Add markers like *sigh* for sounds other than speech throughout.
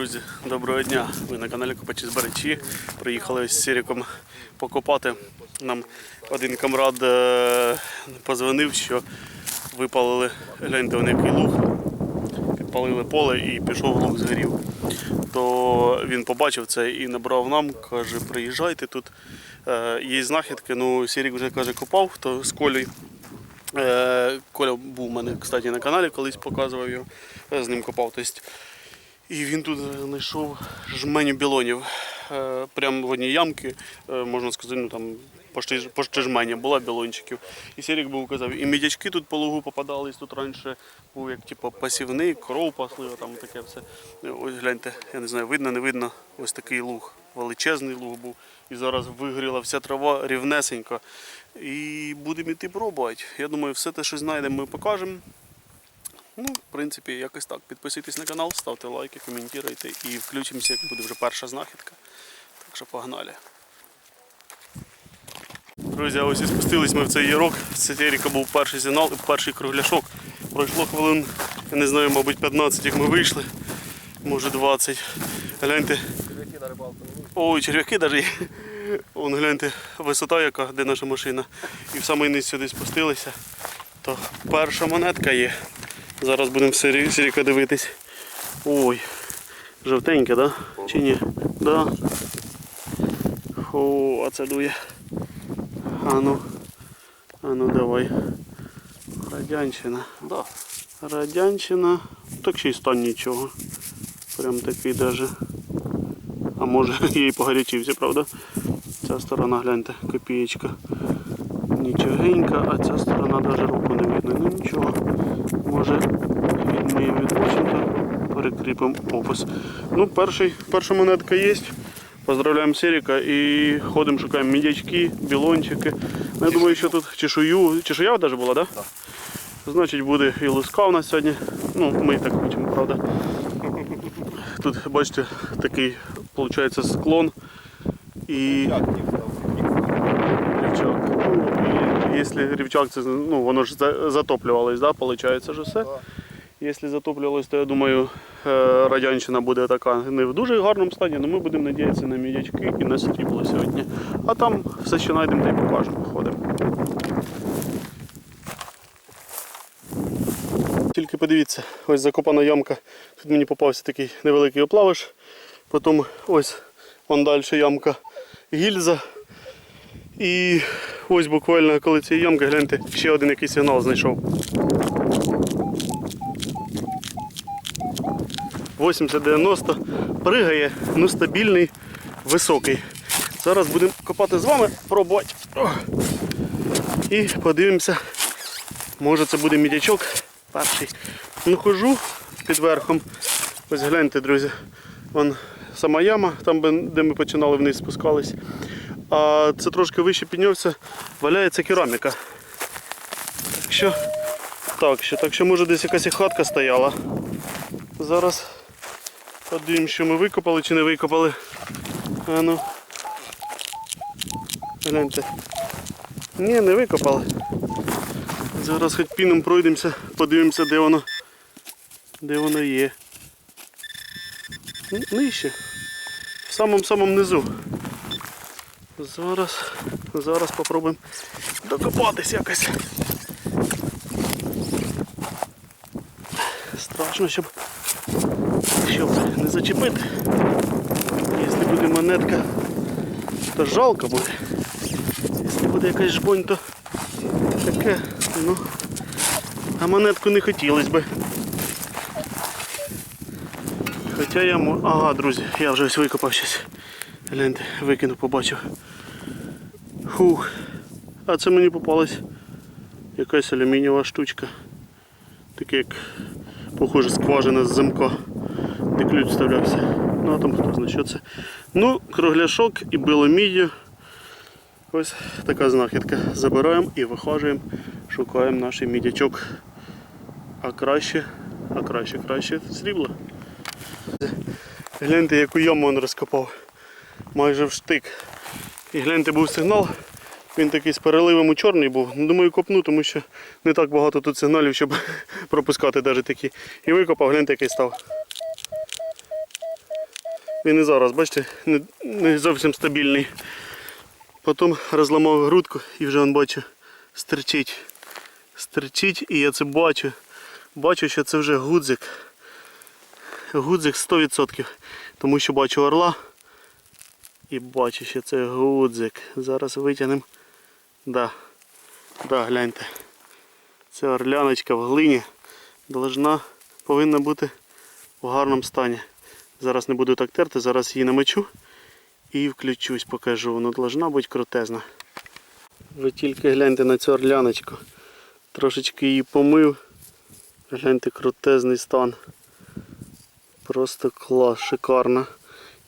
Друзі, доброго дня! Ви на каналі Копачі Зберечі. Приїхали з Сіріком покопати. Нам один камрад е, позвонив, що випалили, гляньте, вони який луг, підпалили поле і пішов луг згорів. То він побачив це і набрав нам, каже, приїжджайте тут. е, Є знахідки. Ну, Сірік вже каже, копав, то з Колею. Е, Коля був у мене, кстати, на каналі, колись показував його, з ним копав. Тобто, і він тут знайшов жменю білонів. Е, Прямо в одній ямці, е, можна сказати, ну там почти, жменя була білончиків. І Сірік був казав, і мідячки тут по лугу попадались, тут раніше був як типу, пасівний, коров пасли, там таке все. Ось гляньте, я не знаю, видно, не видно, ось такий луг. Величезний луг був. І зараз вигоріла вся трава рівнесенька. І будемо йти пробувати. Я думаю, все те, що знайдемо, ми покажемо. Ну, в принципі, якось так. Підписуйтесь на канал, ставте лайки, коментуйте і включимося, як буде вже перша знахідка. Так що погнали. Друзі, ось і спустились ми в цей ярок. З Еріка був перший сигнал і перший кругляшок. Пройшло хвилин, я не знаю, мабуть, 15, як ми вийшли. Може 20. Гляньте. Ой, черв'яки навіть є. Вон гляньте, висота яка, де наша машина. І в самий низ сюди спустилися. То перша монетка є. Зараз будемо сирі- сіріка дивитись. Ой, жовтеньке, да? Чи ні? Да. О, а це дує. Ану. Ану давай. Радянщина. Да. Радянщина. Так ще й стан нічого. Прям такий даже. А може *laughs* я і погарячився, правда? Ця сторона, гляньте, копієчка. Нічогенька, а ця сторона навіть руку не видно. Ну нічого. Може від Ващенка, перекріпимо опис. Ну, перший, перша монетка є. Поздравляємо Серіка і ходимо, шукаємо мідячки, білончики. Ну, я думаю, що тут чешую. Чешуя навіть була, так? Да? Значить буде і луска у нас сьогодні. Ну, ми так хочемо, правда. Тут, бачите, такий, виходить, склон. І рівчак. Якщо рівчак, це, ну, воно ж затоплювалось, да, виходить ж все. Якщо затоплювалось, то я думаю, е, радянщина буде така не в дуже гарному стані, але ми будемо надіятися на мідячки і на срібло сьогодні. А там все, що знайдемо, та й покажемо. Ходимо. Тільки подивіться, ось закопана ямка. Тут мені попався такий невеликий оплавиш. Потім ось вон далі ямка гільза. І ось буквально коли цієї ямки, гляньте, ще один якийсь сигнал знайшов. 80-90 пригає, ну стабільний, високий. Зараз будемо копати з вами, пробувати. І подивимося, може це буде мідячок перший. Ну хожу під верхом. Ось гляньте, друзі. Вон сама яма, там де ми починали вниз спускались. А це трошки вище піднявся, валяється кераміка. Так що, так що, так що може десь якась і хатка стояла. Зараз подивимось, що ми викопали чи не викопали. А ну. Гляньте. Ні, не викопали. Зараз хоч піном пройдемося, подивимося, де воно. Де воно є. Нижче. В самому-самому низу. Зараз, зараз попробуємо докопатись якось. Страшно, щоб, щоб не зачепити. Якщо буде монетка, то жалко буде. Якщо буде якась жбонь, то таке, ну, а монетку не хотілося би. Хоча я мо... Ага, друзі, я вже ось викопав щось. Гляньте, викинув, побачив. Фух. А це мені попалась якась алюмінієва штучка. Таке як похоже скважина з замка, де ключ вставлявся. Ну а там хто знає, що це. Ну, кругляшок і било міддю. Ось така знахідка. Забираємо і вихажуємо, шукаємо наш мідячок. А краще, а краще, краще срібло. Гляньте, яку яму він розкопав. Майже в штик. І гляньте, був сигнал. Він такий з переливом у чорний був. Ну, Думаю, копну, тому що не так багато тут сигналів, щоб *laughs* пропускати навіть такі. І викопав, гляньте, який став. Він і зараз, бачите, не, не зовсім стабільний. Потім розламав грудку і вже он бачу, стерчить. Стерчить і я це бачу. Бачу, що це вже гудзик. Гудзик 100%. Тому що бачу орла. І бачу, що це гудзик. Зараз витягнемо. Да. Да, гляньте. Це орляночка в глині. Должна, повинна бути в гарному стані. Зараз не буду так терти, зараз її намочу і включусь, покажу. Вона должна бути крутезна. Ви тільки гляньте на цю орляночку. Трошечки її помив. Гляньте крутезний стан. Просто клас, шикарно.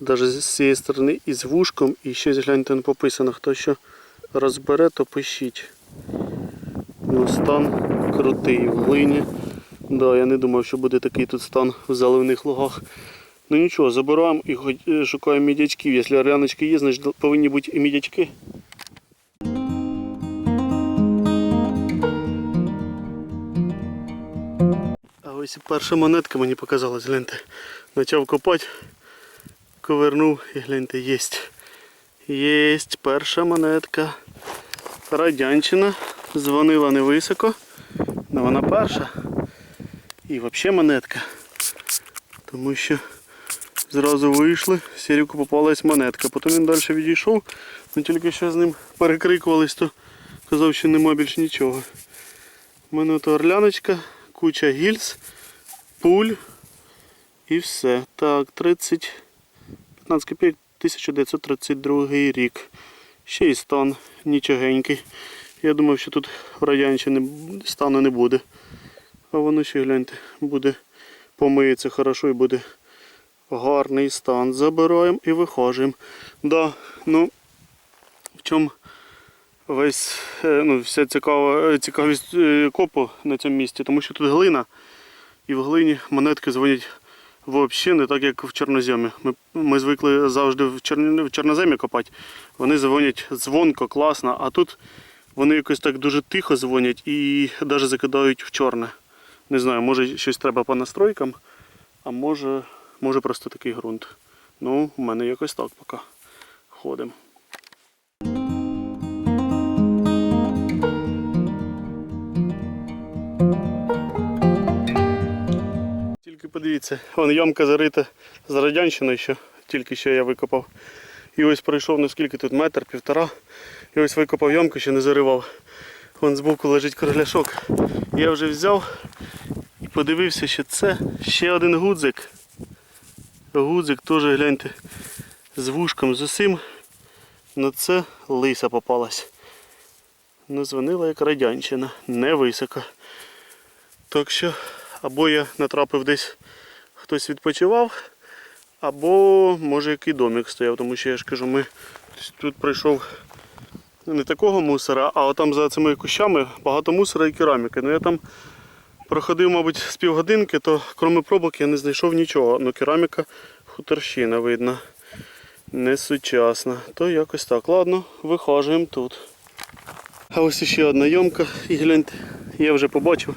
Навіть з цієї сторони і з вушком, і щось гляньте написано. Хто що розбере, то пишіть. Ну, стан крутий в глині. Да, я не думав, що буде такий тут стан в заливних лугах. Ну нічого, забираємо і е, шукаємо мідячків. Якщо орляночки є, значить повинні бути і мідячки. А ось і перша монетка мені показалась, гляньте. Почав копати, ковернув і гляньте, єсть. Єсть перша монетка. Радянщина. Дзвонила невисоко. але вона перша. І взагалі монетка. Тому що зразу вийшли, в сірівку попалась монетка. Потім він далі відійшов, ми тільки що з ним перекрикувались, то казав, що нема більш нічого. У мене то орляночка, куча гільз, пуль і все. Так, 30, 15 копійок, 1932 рік. Ще й стан нічогенький. Я думав, що тут в радянщині стану не буде. А воно ще гляньте, буде помиється хорошо і буде гарний стан. Забираємо і виходимо. Да, ну, в чому весь, е, ну, вся цікава, цікавість е, копу на цьому місці, тому що тут глина, і в глині монетки дзвонять взагалі не так, як в чорноземі. Ми, ми звикли завжди в, чорні, в чорноземі копати. Вони дзвонять дзвонко, класно, а тут вони якось так дуже тихо дзвонять і навіть закидають в чорне. Не знаю, може щось треба по настройкам, а може, може просто такий ґрунт. Ну, в мене якось так поки ходимо. Тільки подивіться, вон ямка зарита з радянщиною, що тільки що я викопав. І ось пройшов ну скільки тут метр, півтора. І ось викопав ямку, ще не заривав. Вон збоку лежить кругляшок. Я вже взяв і подивився, що це ще один гудзик. Гудзик теж гляньте з вушком з усім. Ну це лиса попалась. Ну, дзвонила як радянщина, не високо. Так що або я натрапив десь хтось відпочивав, або може який домик стояв, тому що я ж кажу, ми тут прийшов не такого мусора, а там за цими кущами багато мусора і кераміки. Ну я там проходив, мабуть, з півгодинки, то крім пробок я не знайшов нічого. Ну кераміка хуторщина видно. Не сучасна. То якось так. Ладно, вихажуємо тут. А ось ще одна йомка. І гляньте, я вже побачив.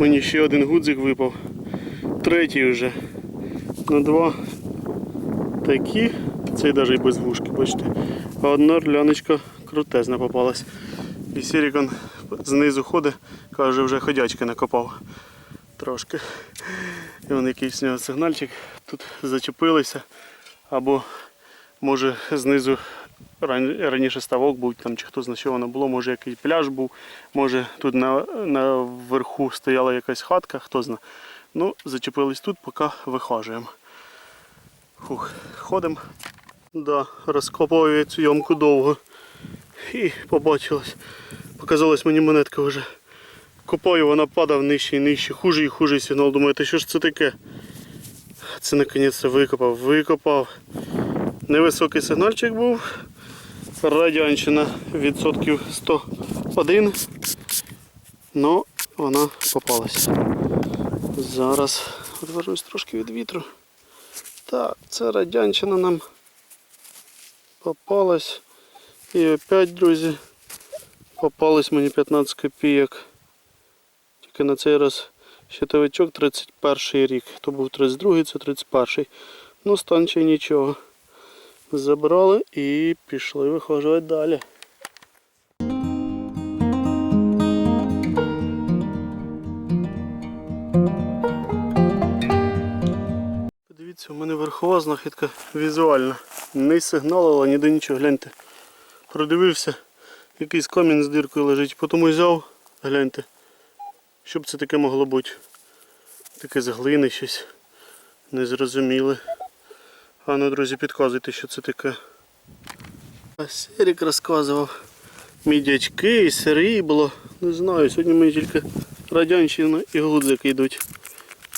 Мені ще один гудзик випав. Третій вже. На два такі. Цей навіть без вушки, бачите. А одна орляночка крутезна попалась. І Сірікон знизу ходить, каже, вже ходячки накопав трошки. І вон якийсь нього сигнальчик. Тут зачепилися. Або може знизу раніше ставок був, там чи хто знає, що воно було, може якийсь пляж був, може тут на, на верху стояла якась хатка, хто знає. Ну, зачепились тут, поки вихажуємо. Фух, ходимо. Да, розкопаю цю ямку довго. І побачилось. Показалась мені монетка вже. Копаю, вона падав нижче і нижче, хуже і хуже сигнал. Думаю, та що ж це таке? Це наконець викопав, викопав. Невисокий сигнальчик був. Радянщина відсотків 101. Ну, вона попалась. Зараз відвернусь трошки від вітру. Так, це радянщина нам попалась. І опять, друзі, попалось мені 15 копійок. Тільки на цей раз щитовичок 31 рік. То був 32, це 31. Ну, станче нічого. Забрали і пішли вихожувати далі. Подивіться, у мене верхова знахідка візуальна. Не сигналила, ніде нічого, гляньте. Продивився, якийсь камінь з діркою лежить, потім взяв, гляньте. Що б це таке могло бути? Таке з глини щось. Незрозуміле. А ну, друзі, підказуйте, що це таке. Серік розказував. Мідячки і срібло. Не знаю, сьогодні мені тільки радянщина і гудзики йдуть.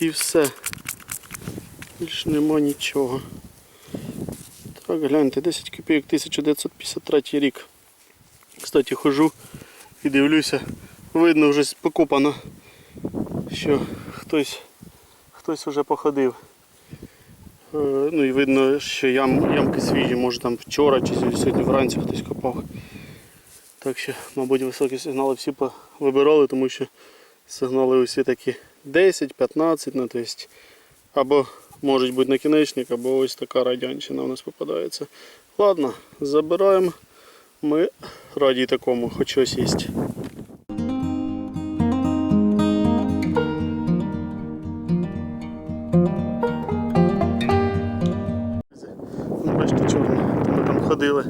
І все. Більш нема нічого. Так, гляньте, 10 копійок 1953 рік. Кстати, хожу і дивлюся. Видно вже покопано, що хтось, хтось вже походив. Е, Ну і видно, що ям, ямки свіжі, може там вчора чи сьогодні вранці хтось копав. Так що, мабуть, високі сигнали всі вибирали, тому що сигнали усі такі 10-15, ну то або можуть бути накінечник, або ось така радянщина у нас попадається. Ладно, забираємо. Ми раді такому, хоч щось є. Ходили.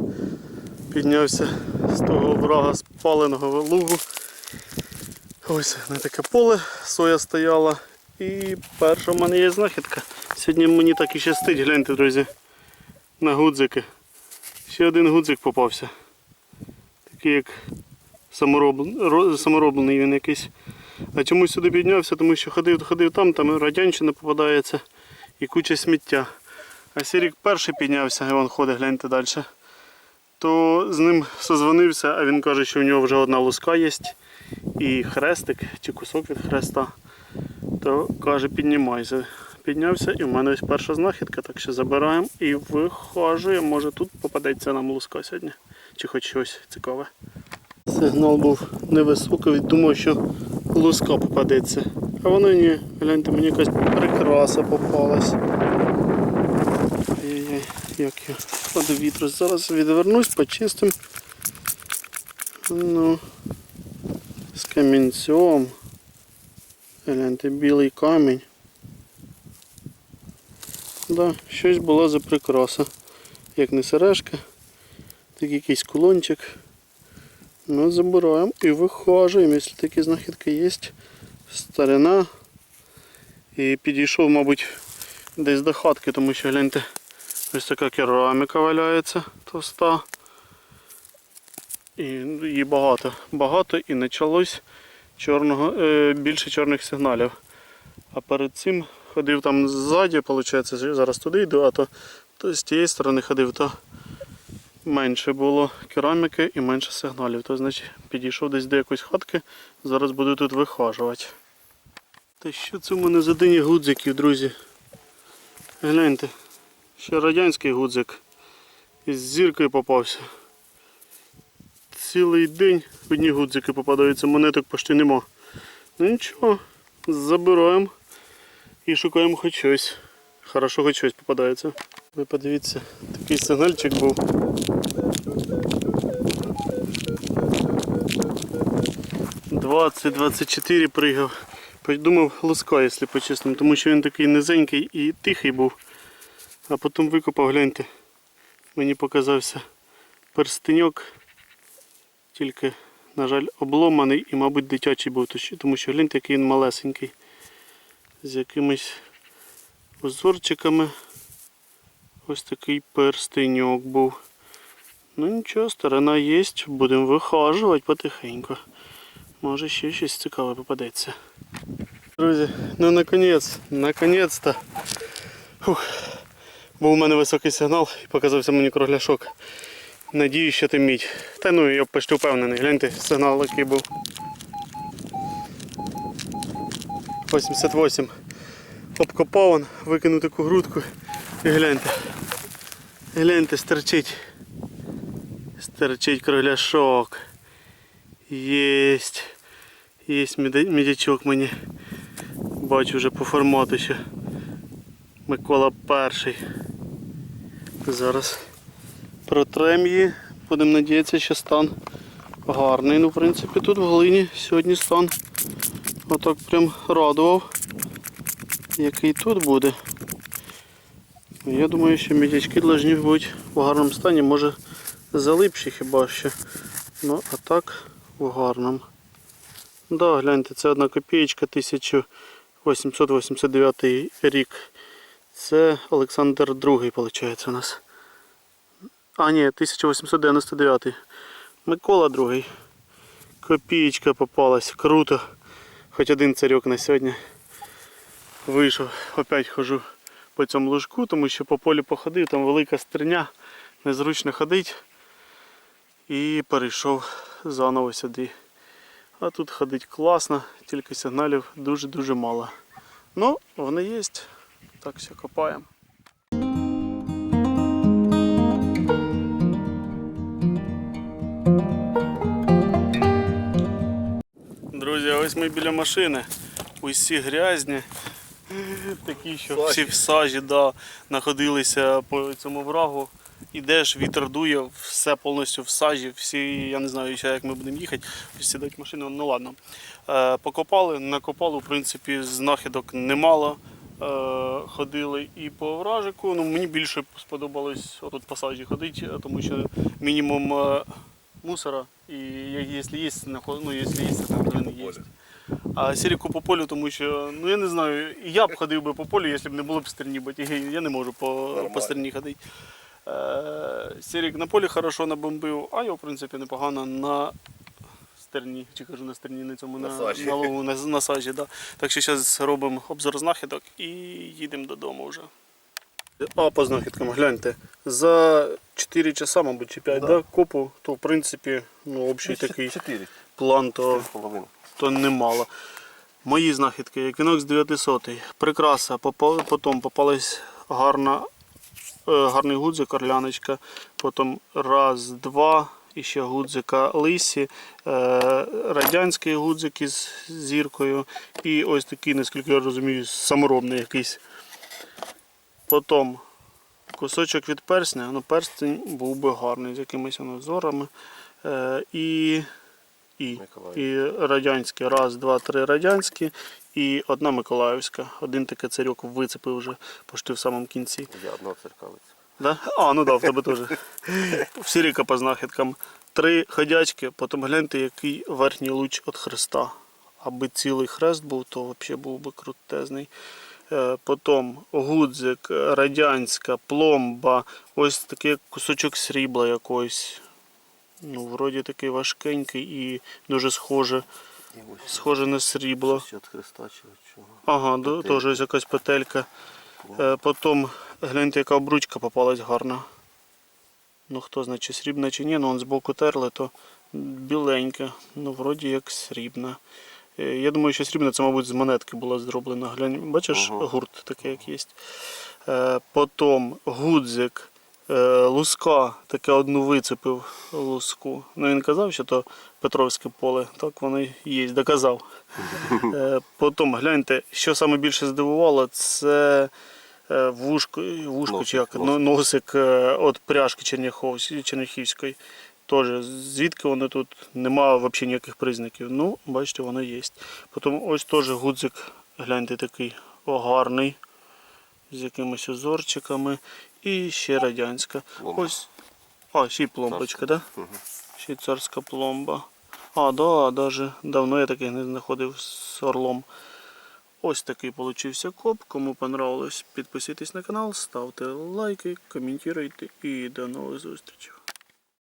Піднявся з того врага спаленого лугу. Ось на таке поле соя стояла. І перша в мене є знахідка. Сьогодні мені так і щастить, гляньте, друзі, на гудзики. Ще один гудзик попався. Такий як самороблений, самороблений він якийсь. А чому сюди піднявся? Тому що ходив, ходив там, там радянщина попадається і куча сміття. А Сірік перший піднявся, і він ходить, гляньте далі. То з ним созвонився, а він каже, що в нього вже одна луска є і хрестик чи кусок від хреста. То каже, піднімайся. Піднявся і в мене ось перша знахідка, так що забираємо і вихожуємо. Може тут попадеться нам луска сьогодні. Чи хоч щось цікаве. Сигнал був невисокий, думав, що луска попадеться. А воно ні, гляньте, мені якась прикраса попалась. Як я ходу вітру. Зараз відвернусь, почистим. Ну, з камінцем. Гляньте, білий камінь. Да, щось було за прикраса. Як не сережка, так якийсь кулончик. Ну, забираємо і вихожуємо, якщо такі знахідки є. Старина. І підійшов, мабуть, десь до хатки, тому що гляньте, ось така кераміка валяється товста. І її багато. Багато і почалось чорного, е, більше чорних сигналів. А перед цим ходив там ззаді, виходить, зараз туди йду, а то, то з тієї сторони ходив, то менше було кераміки і менше сигналів. То значить підійшов десь до якоїсь хатки, зараз буду тут вихажувати. Та що це в мене за дині гудзиків, друзі? Гляньте, ще радянський гудзик із зіркою попався. Цілий день одні гудзики попадаються, монеток почти нема. Ну нічого, забираємо і шукаємо хоч щось. Хорошо, хоч щось попадається. Ви подивіться, такий сигнальчик був. Двадцять, двадцять чотири пригав. Подумав луска, якщо по-чесному, тому що він такий низенький і тихий був. А потім викопав, гляньте. Мені показався перстеньок. Тільки, на жаль, обломаний і, мабуть, дитячий був, тому що гляньте, який він малесенький. З якимись узорчиками. Ось такий перстеньок був. Ну нічого, сторона є, будемо вихажувати потихеньку. Може ще щось цікаве попадеться. Друзі, ну наконець, наконець-то. Був у мене високий сигнал і показався мені кругляшок. Надію, що ти мідь. Та ну я почти впевнений. Гляньте, сигнал який був. 88. Обкопав он, викинув таку грудку і гляньте. Гляньте, стерчить. Стерчить кругляшок. Єсть. Єсть мідя- мідячок мені. Бачу вже по формату ще. Микола перший. Зараз протрем її. Будемо надіятися, що стан гарний. Ну, в принципі, тут в глині сьогодні стан отак прям радував. Який тут буде. Я думаю, що мідячки повинні бути в гарному стані, може залипші хіба що. Ну, а так в гарному. Да, гляньте, це одна копієчка 1889 рік. Це Олександр II, виходить, у нас. А, ні, 1899. Микола II. Копієчка попалась. Круто. Хоч один царьок на сьогодні. Вийшов, опять хожу по цьому лужку, тому що по полю походив, там велика стерня, незручно ходить. І перейшов заново сюди. А тут ходить класно, тільки сигналів дуже-дуже мало. Ну, вони є. Так все копаємо. Друзі, ось ми біля машини. Усі грязні. Такі, що всі в сажі, да, знаходилися по цьому врагу. Ідеш, вітер дує, все повністю в сажі, всі, я не знаю ще як ми будемо їхати, сідати в машину, ну ладно. Е, покопали, накопали, в принципі, знахідок немало. Е, ходили і по вражику. Ну, мені більше сподобалось отут по сажі ходити, тому що мінімум е, мусора, і якщо є, ну, якщо є, то він є. А сіріку по полю, тому що, ну я не знаю, я б ходив би по полю, якщо б не було б стерні батіги. Я не можу по, по стерні ходити. Е, Сірік на полі хорошо набомбив, а я, в принципі, непогано на стерні, чи кажу на стерні, на цьому на, На сажі. на, лову, на, на сажі. Да. Так що зараз робимо обзор знахідок і їдемо додому вже. А по знахідкам гляньте. За 4 часа, мабуть, чи 5 да. Да. копу, то в принципі ну, общий такий Чотири. план, то Половину. то немало. Мої знахідки, Equinox 900, прикраса, потім попалась гарна, е, гарний гудзик, орляночка, потім раз, два, і ще гудзика лисі, е, радянський гудзик із зіркою і ось такий, наскільки я розумію, саморобний якийсь. Потім кусочок від персня, ну перстень був би гарний з якимись воно зорами. Е, і і, і радянські, раз, два, три радянські і одна Миколаївська. Один такий царьок вицепив вже почти в самому кінці. Я одна церкавиця. Да? А, ну да, в тебе теж. В Сіріка по знахідкам. Три ходячки, потім гляньте, який верхній луч від хреста. Аби цілий хрест був, то взагалі був би крутезний. Е, Потім гудзик, радянська, пломба, ось такий кусочок срібла якоїсь. Ну, вроді такий важкенький і дуже схоже, схоже на срібло. Ага, теж якась петелька. Е, потім гляньте, яка обручка попалась гарна. Ну хто знає, чи срібна, чи ні, ну он збоку терли, то біленька. Ну, вроді як срібна. Е, Я думаю, що срібна це, мабуть, з монетки була зроблена. Глянь, бачиш, Ага. гурт такий, як є. Е, Потім гудзик, е, луска, таке одну вицепив луску. Ну він казав, що то Петровське поле, так воно і є, доказав. *laughs* Потім гляньте, що саме більше здивувало, це е, вушко, вушко Носик, чи як, носик. ну, носик е, від пряжки Черняховсь- Черняхівської. Теж звідки вони тут немає взагалі ніяких признаків. Ну, бачите, воно є. Потім ось теж гудзик, гляньте, такий о, гарний, з якимись узорчиками. І ще радянська. Пломба. Ось. А, ще й пломбочка, так? Да? Угу. Швейцарська пломба. А, да, даже давно я таких не знаходив з орлом. Ось такий получився коп. Кому понравилось, підписуйтесь на канал, ставте лайки, коментуйте і до нових зустрічей.